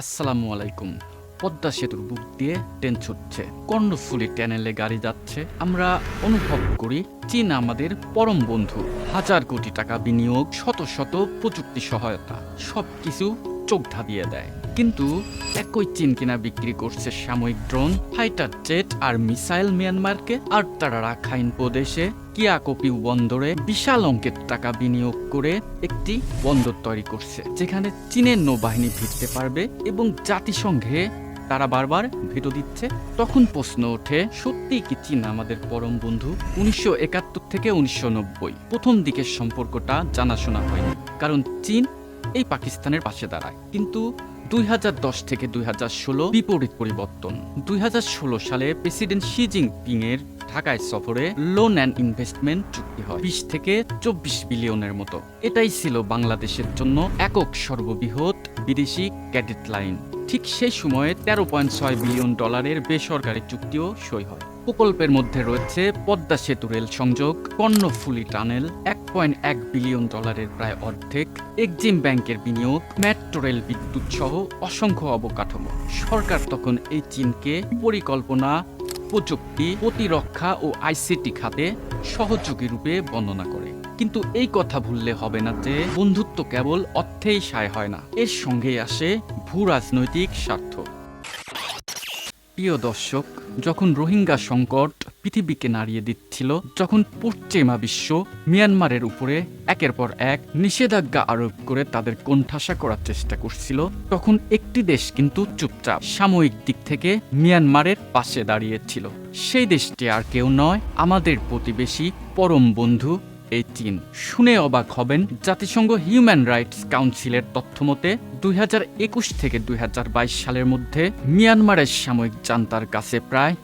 আসসালামু আলাইকুম। পদ্মা সেতুর বুক দিয়ে ট্রেন ছুটছে। কর্ণফুলি ট্যানেলে গাড়ি যাচ্ছে। আমরা অনুভব করি চীন আমাদের পরম বন্ধু। হাজার কোটি টাকা বিনিয়োগ, শত শত প্রযুক্তি সহায়তা সব কিছু চোখ ধাঁধিয়ে দেয়। কিন্তু একই চীন কিনা বিক্রি করছে সাময়িক ড্রোন, ফাইটার জেট আর মিসাইল মিয়ানমারকে, আর তারা রাখাইন প্রদেশে কিয়াকপিউ বন্দরে বিশাল অঙ্কের টাকা বিনিয়োগ করে একটি বন্দর তৈরি করছে, যেখানে চীনের নৌবাহিনী ভিড়তে পারবে এবং জাতিসংঘে তারা বারবার ভেটো দিচ্ছে। তখন প্রশ্ন ওঠে সত্যি কি চীন আমাদের পরম বন্ধু? উনিশশো একাত্তর থেকে উনিশশো নব্বই। প্রথম দিকের সম্পর্কটা জানাশোনা হয়নি, কারণ চীন এই পাকিস্তানের পাশে দাঁড়ায়। কিন্তু দুই হাজার দশ থেকে দুই হাজার ষোলো বিপরীত পরিবর্তন। দুই হাজার ষোলো সালে প্রেসিডেন্ট শি জিনপিং এর ঢাকায় সফরে লোন অ্যান্ড ইনভেস্টমেন্ট চুক্তি হয়। বিশ থেকে চব্বিশ বিলিয়নের মতো। এটাই ছিল বাংলাদেশের জন্য একক সর্ববৃহৎ বিদেশি ক্যাডেট লাইন। ঠিক সেই সময়ে তেরো পয়েন্ট ছয় বিলিয়ন ডলারের বেসরকারি চুক্তিও সই হয়। প্রকল্পের মধ্যে রয়েছে পদ্মা সেতু রেল সংযোগ, কর্ণফুলি টানেল, এক পয়েন্ট এক বিলিয়ন ডলারের প্রায় অর্ধেক, এক্সিম ব্যাংকের বিনিয়োগ, মেট্রো রেল বিদ্যুৎ সহ অসংখ্য অবকাঠামো। সরকার তখন এই চীনকে পরিকল্পনা, প্রযুক্তি, প্রতিরক্ষা ও আইসিটি খাতে সহযোগী রূপে বর্ণনা করে। কিন্তু এই কথা ভুললে হবে না যে বন্ধুত্ব কেবল অর্থেই সায় হয় না, এর সঙ্গেই আসে ভূ রাজনৈতিক স্বার্থ। প্রিয় দর্শক, যখন রোহিঙ্গা সংকট পৃথিবীকে নাড়িয়ে দিচ্ছিল, যখন পশ্চিমা বিশ্ব মিয়ানমারের উপরে একের পর এক নিষেধাজ্ঞা আরোপ করে তাদের কোণঠাসা করার চেষ্টা করছিল, তখন একটি দেশ কিন্তু চুপচাপ সাময়িক দিক থেকে মিয়ানমারের পাশে দাঁড়িয়েছিল। সেই দেশটি আর কেউ নয়, আমাদের প্রতিবেশী পরম বন্ধু এই চীন শুনে অবাক হবেন জাতিসংঘ হিউম্যান রাইটস কাউন্সিলের তথ্যমতে দুই হাজার একুশ থেকে দুই হাজার বাইশ সালের মধ্যে মিয়ানমারের সাময়িক জান্তার কাছে প্রায়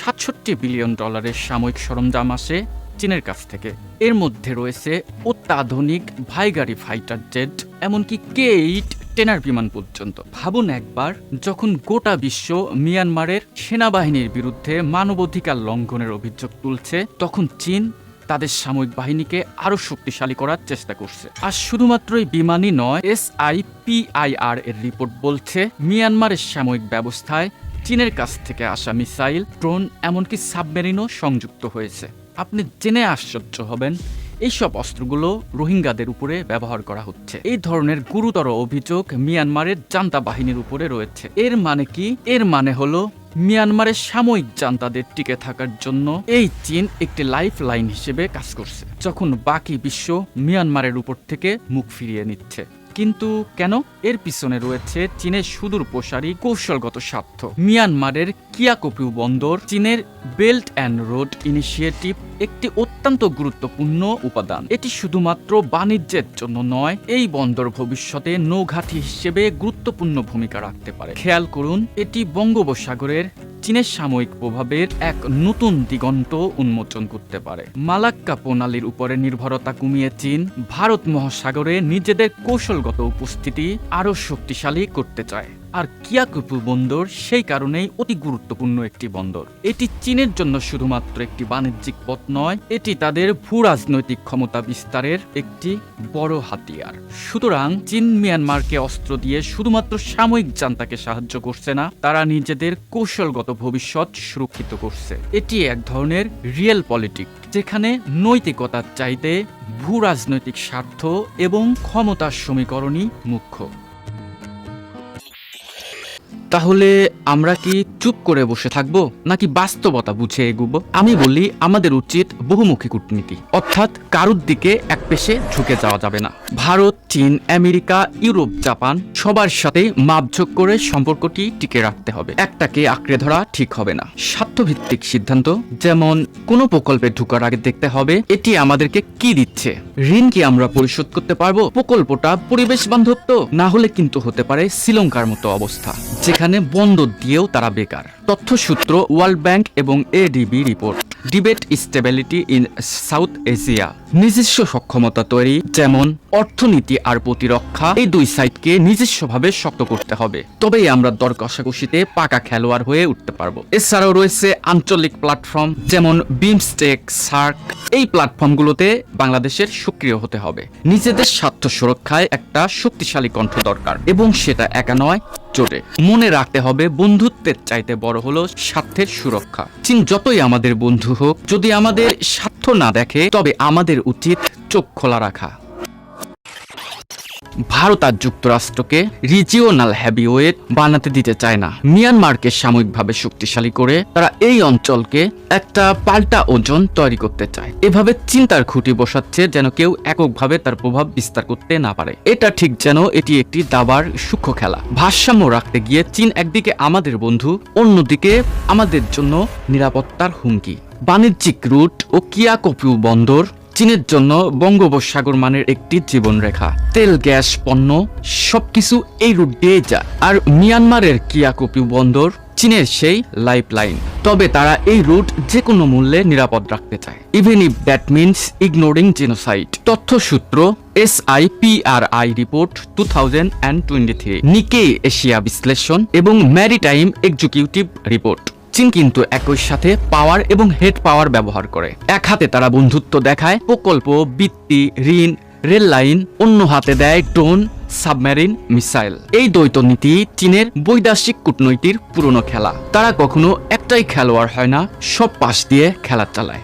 সাতষট্টি বিলিয়ন ডলারের সাময়িক সরঞ্জাম আসে চীনের কাছ থেকে। এর মধ্যে রয়েছে অত্যাধুনিক ভাইগাড়ি ফাইটার জেট, এমনকি কে এইট টেনার বিমান পর্যন্ত। ভাবুন একবার, যখন গোটা বিশ্ব মিয়ানমারের সেনাবাহিনীর বিরুদ্ধে মানবাধিকার লঙ্ঘনের অভিযোগ তুলছে, তখন চীন তাদের সামরিক বাহিনীকে আরও শক্তিশালী করার চেষ্টা করছে। আর শুধুমাত্র এই বিমানই নয় এস আই পিআইআর এর রিপোর্ট বলছে, মিয়ানমারের সামরিক ব্যবস্থায় চীনের কাছ থেকে আসা মিসাইল, ড্রোন, এমনকি সাবমেরিনও সংযুক্ত হয়েছে। আপনি জেনে আশ্চর্য হবেন, এইসব অস্ত্রগুলো রোহিঙ্গাদের উপরে ব্যবহার করা হচ্ছে। এই ধরনের গুরুতর অভিযোগ মিয়ানমারের জান্তা বাহিনীর উপরে রয়েছে। এর মানে কি? এর মানে হলো মিয়ানমারের সাময়িক জান্তাদের টিকে থাকার জন্য এই চীন একটি লাইফ লাইন হিসেবে কাজ করছে, যখন বাকি বিশ্ব মিয়ানমারের উপর থেকে মুখ ফিরিয়ে নিচ্ছে। কিন্তু কেন? এর পিছনে রয়েছে চীনের সুদূর প্রসারী কৌশলগত স্বার্থ। মিয়ানমারের কিয়াকপিউ বন্দর চীনের বেল্ট অ্যান্ড রোড ইনিশিয়েটিভ একটি অত্যন্ত গুরুত্বপূর্ণ উপাদান। এটি শুধুমাত্র বাণিজ্যের জন্য নয়, এই বন্দর ভবিষ্যতে নৌঘাটি হিসেবে গুরুত্বপূর্ণ ভূমিকা রাখতে পারে। খেয়াল করুন, এটি বঙ্গোপসাগরের চীনের সাময়িক প্রভাবের এক নতুন দিগন্ত উন্মোচন করতে পারে। মালাক্কা প্রণালীর উপরে নির্ভরতা কমিয়ে চীন ভারত মহাসাগরে নিজেদের কৌশলগত উপস্থিতি আরও শক্তিশালী করতে চায়। আর কিয়াকুপু বন্দর সেই কারণেই অতি গুরুত্বপূর্ণ একটি বন্দর। এটি চীনের জন্য শুধুমাত্র একটি বাণিজ্যিক পথ নয়, এটি তাদের ভূ রাজনৈতিক ক্ষমতা বিস্তারের একটি বড় হাতিয়ার। সুতরাং চীন মিয়ানমারকে অস্ত্র দিয়ে শুধুমাত্র সাময়িক জান্তাকে সাহায্য করছে না, তারা নিজেদের কৌশলগত ভবিষ্যৎ সুরক্ষিত করছে। এটি এক ধরনের রিয়েল পলিটিক, যেখানে নৈতিকতার চাইতে ভূ রাজনৈতিক স্বার্থ এবং ক্ষমতার সমীকরণই মুখ্য। তাহলে আমরা কি চুপ করে বসে থাকব, নাকি বাস্তবতা বুঝে এগুব? আমি বলি, আমাদের উচিত বহুমুখী কূটনীতি। অর্থাৎ কারুর দিকে এক পেশে ঝুঁকে যাওয়া যাবে না। ভারত, চীন, আমেরিকা, ইউরোপ, জাপান, সবার সাথে মাপঝোঁক করে সম্পর্কটি টিকে রাখতে হবে। একটাকে আঁকড়ে ধরা ঠিক হবে না। স্বার্থভিত্তিক সিদ্ধান্ত, যেমন কোনো প্রকল্পে ঢুকার আগে দেখতে হবে, এটি আমাদেরকে কি দিচ্ছে? ঋণ কি আমরা পরিশোধ করতে পারব। প্রকল্পটা পরিবেশ বান্ধব তো। না হলে কিন্তু হতে পারে শ্রীলঙ্কার মতো অবস্থা, যেখানে বন্দর দিয়েও তারা বেকার। তথ্যসূত্র ওয়ার্ল্ড ব্যাংক এবং ADB report. Debate stability in South Asia নিজস্ব সক্ষমতা তৈরি, যেমন অর্থনীতি আর প্রতিরক্ষা, এই দুই সাইডকে নিজস্বভাবে শক্ত করতে হবে। তবেই আমরা দর কষাকষিতে পাকা খেলোয়াড় হয়ে উঠতে পারব। এছাড়াও রয়েছে আঞ্চলিক প্ল্যাটফর্ম যেমন বিমস্টেক সার্ক এই প্ল্যাটফর্মগুলোতে বাংলাদেশের সক্রিয় হতে হবে। নিজেদের স্বার্থ সুরক্ষায় একটা শক্তিশালী কণ্ঠ দরকার, এবং সেটা একা নয় জোটে মনে রাখতে হবে, বন্ধুত্বের চাইতে বড় হলো স্বার্থের সুরক্ষা। চীন যতই আমাদের বন্ধু হোক, যদি আমাদের স্বার্থ না দেখে, তবে আমাদের উচিত চোখ খোলা রাখা। ভারত আর যুক্তরাষ্ট্রকে রিজিওনাল হ্যাভিওয়েট বানাতে দিতে চায় না। মিয়ানমারকে সাময়িকভাবে শক্তিশালী করে তারা এই অঞ্চলকে একটা পাল্টা ওজন তৈরি করতে চায়। এভাবে চিন্তার খুঁটি বসাচ্ছে যেন কেউ এককভাবে তার প্রভাব বিস্তার করতে না পারে। এটা ঠিক যেন এটি একটি দাবার সূক্ষ্ম খেলা। ভারসাম্য রাখতে গিয়ে চীন একদিকে আমাদের বন্ধু, অন্যদিকে আমাদের জন্য নিরাপত্তার হুমকি। বাণিজ্যিক রুট ও কিয়াকোপিউ বন্দর চীনের জন্য বঙ্গোপসাগর মানের একটি জীবনরেখা। তেল, গ্যাস, পণ্য, সবকিছু এই রুট দিয়ে যায়। আর মিয়ানমারের কিয়াকোপিউ বন্দর চীনের সেই লাইফ লাইন তবে তারা এই রুট যে কোনো মূল্যে নিরাপদ রাখতে চায়। Even if that means ignoring genocide তথ্যসূত্র S I P R I report two thousand and twenty three Nikkei Asia বিশ্লেষণ এবং ম্যারিটাইম এক্সিকিউটিভ রিপোর্ট চীন কিন্তু একই সাথে পাওয়ার এবং হেড পাওয়ার ব্যবহার করে। এক হাতে তারা বন্ধুত্ব দেখায়, প্রকল্প, বৃত্তি, ঋণ, রেল লাইন, অন্য হাতে দেয় ড্রোন, সাবমেরিন, মিসাইল। এই দ্বৈত নীতি চীনের বৈদেশিক কূটনৈতির পুরনো খেলা। তারা কখনো একটাই খেলোয়াড় হয় না, সব পাশ দিয়ে খেলা চালায়।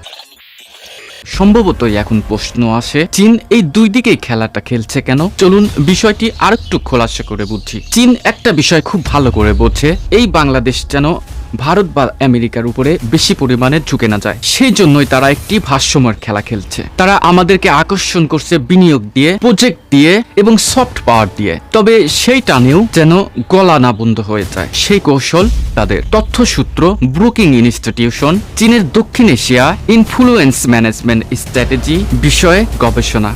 সম্ভবতই এখন প্রশ্ন আসে, চীন এই দুই দিকেই খেলাটা খেলছে কেন? চলুন বিষয়টি আরেকটু খোলাসা করে বুঝি। চীন একটা বিষয় খুব ভালো করে বোঝে, এই বাংলাদেশ যেন ভারত বা আমেরিকার উপরে বেশি পরিমাণে ঝুঁকে না যায়। সেই জন্যই তারা একটি ভাষ্যময় খেলা খেলছে। তারা আমাদেরকে আকর্ষণ করছে বিনিয়োগ দিয়ে প্রজেক্ট দিয়ে এবং সফট পাওয়ার দিয়ে। তবে সেই টানেও যেন গলা না বন্ধ হয়ে যায়। সেই কৌশল তাদের। তথ্যসূত্র ব্রুকিং ইনস্টিটিউশন, চীনের দক্ষিণ এশিয়া ইনফ্লুয়েন্স ম্যানেজমেন্ট স্ট্র্যাটেজি বিষয়ে গবেষণা।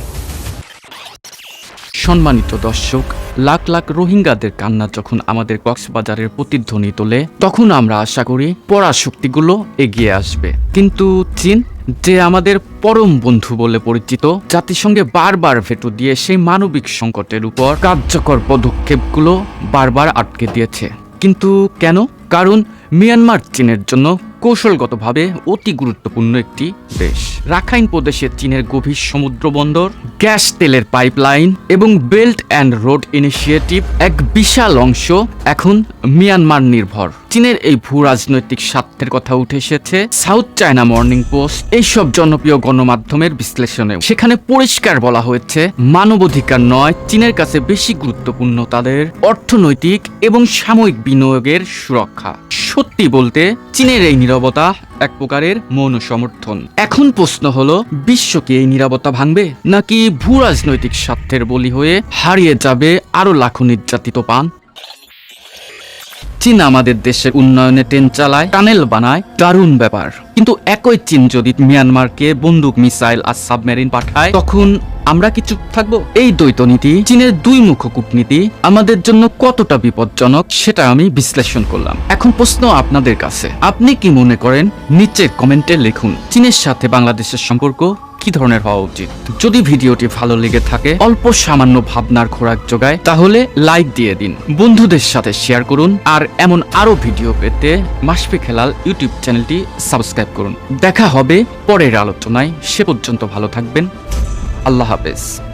সম্মানিত দর্শক লাখ লাখ রোহিঙ্গাদের কান্না যখন আমাদের কক্সবাজারের প্রতিধ্বনি তোলে, তখন আমরা আশা করি পরাশক্তিগুলো এগিয়ে আসবে। কিন্তু চীন, যে আমাদের পরম বন্ধু বলে পরিচিত, জাতিসংঘে বারবার ভেটো দিয়ে সেই মানবিক সংকটের উপর কার্যকর পদক্ষেপগুলো বারবার আটকে দিয়েছে। কিন্তু কেন? কারণ মিয়ানমার চীনের জন্য কৌশলগতভাবে অতি গুরুত্বপূর্ণ একটি দেশ। রাখাইন প্রদেশে চীনের গভীর সমুদ্র বন্দর, গ্যাস তেলের পাইপলাইন এবং বেল্ট অ্যান্ড রোড ইনিশিয়েটিভ এক বিশাল অংশ এখন মিয়ানমার নির্ভর। চীনের এই ভূ রাজনৈতিক স্বার্থের কথা উঠে এসেছে সাউথ চায়না মর্নিং পোস্ট। এইসব জনপ্রিয় গণমাধ্যমের বিশ্লেষণে সেখানে পরিষ্কার বলা হয়েছে, মানবাধিকার নয়, চীনের কাছে বেশি গুরুত্বপূর্ণ তাদের অর্থনৈতিক এবং সাময়িক বিনিয়োগের সুরক্ষা। সত্যি বলতে, চীনের এই নীরবতা এক প্রকারের মৌন সমর্থন এখন প্রশ্ন হলো, বিশ্ব কি এই নীরবতা ভাঙবে? নাকি ভূ রাজনৈতিক স্বার্থের বলি হয়ে হারিয়ে যাবে আরও লাখো নির্যাতিত পান চীন আমাদের দেশের উন্নয়নে ট্রেন চালায়, টানেল বানায়, দারুণ ব্যাপার। কিন্তু একই চীন যদি মিয়ানমারকে বন্দুক, মিসাইল আর সাবমেরিন পাঠায়, তখন আমরা কি চুপ থাকব? এই দ্বৈত নীতি, চীনের দুই মুখ কূটনীতি, আমাদের জন্য কতটা বিপজ্জনক সেটা আমি বিশ্লেষণ করলাম। এখন প্রশ্ন আপনাদের কাছে, আপনি কি মনে করেন? নিচের কমেন্টে লিখুন। চীনের সাথে বাংলাদেশের সম্পর্ক কি ধরনের হওয়া উচিত? যদি ভিডিওটি ভালো লেগে থাকে, অল্প সামান্য ভাবনার খোরাক যোগায়, তাহলে লাইক দিয়ে দিন। বন্ধুদের সাথে শেয়ার করুন, আর এমন আরও ভিডিও পেতে মাসপি খেলাল ইউটিউব চ্যানেলটি সাবস্ক্রাইব করুন। দেখা হবে পরের আলোচনায়। সে পর্যন্ত ভালো থাকবেন। আল্লাহ হাফেজ।